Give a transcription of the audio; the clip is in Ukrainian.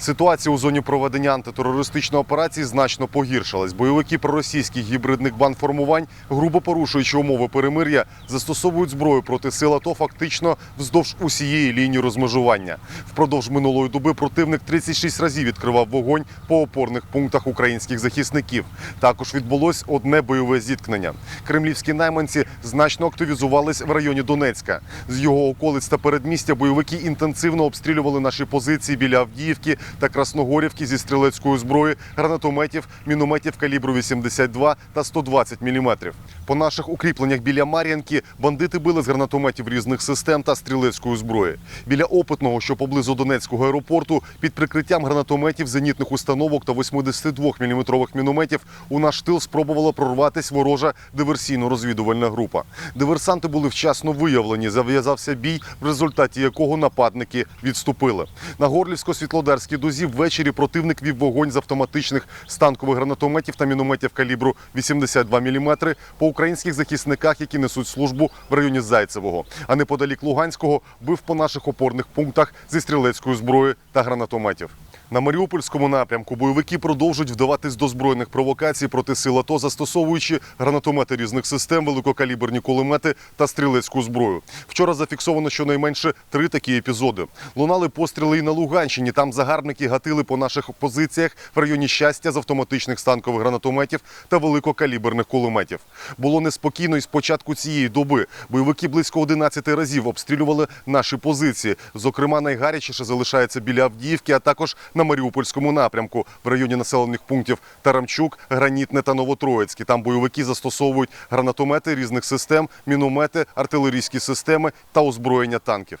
Ситуація у зоні проведення антитерористичної операції значно погіршилась. Бойовики проросійських гібридних бандформувань, грубо порушуючи умови перемир'я, застосовують зброю проти сил АТО фактично вздовж усієї лінії розмежування. Впродовж минулої доби противник 36 разів відкривав вогонь по опорних пунктах українських захисників. Також відбулось одне бойове зіткнення. Кремлівські найманці значно активізувались в районі Донецька. З його околиць та передмістя бойовики інтенсивно обстрілювали наші позиції біля Авдіївки та Красногорівки зі стрілецької зброї, гранатометів, мінометів калібру 82 та 120 мм. По наших укріпленнях біля Мар'янки бандити били з гранатометів різних систем та стрілецької зброї. Біля опитного, що поблизу Донецького аеропорту, під прикриттям гранатометів, зенітних установок та 82 мм мінометів у наш тил спробувала прорватися ворожа диверсійно-розвідувальна група. Диверсанти були вчасно виявлені. Зав'язався бій, в результаті якого нападники відступили. На Горлівсько-Світлодарській дозі ввечері противник вів вогонь з автоматичних станкових гранатометів та мінометів калібру 82 мм по українських захисниках, які несуть службу в районі Зайцевого. А неподалік Луганського бив по наших опорних пунктах зі стрілецької зброї та гранатометів. На Маріупольському напрямку бойовики продовжують вдаватись до збройних провокацій проти сил АТО, застосовуючи гранатомети різних систем, великокаліберні кулемети та стрілецьку зброю. Вчора зафіксовано щонайменше три такі епізоди. Лунали постріли і на Луганщині. Там загарбники гатили по наших позиціях в районі щастя з автоматичних станкових гранатометів та великокаліберних кулеметів. Було неспокійно і з початку цієї доби. Бойовики близько 11 разів обстрілювали наші позиції. Зокрема, найгарячіше залишається біля Авдіївки, а також на Маріупольському напрямку в районі населених пунктів Тарамчук, Гранітне та Новотроїцьке. Там бойовики застосовують гранатомети різних систем, міномети, артилерійські системи та озброєння танків.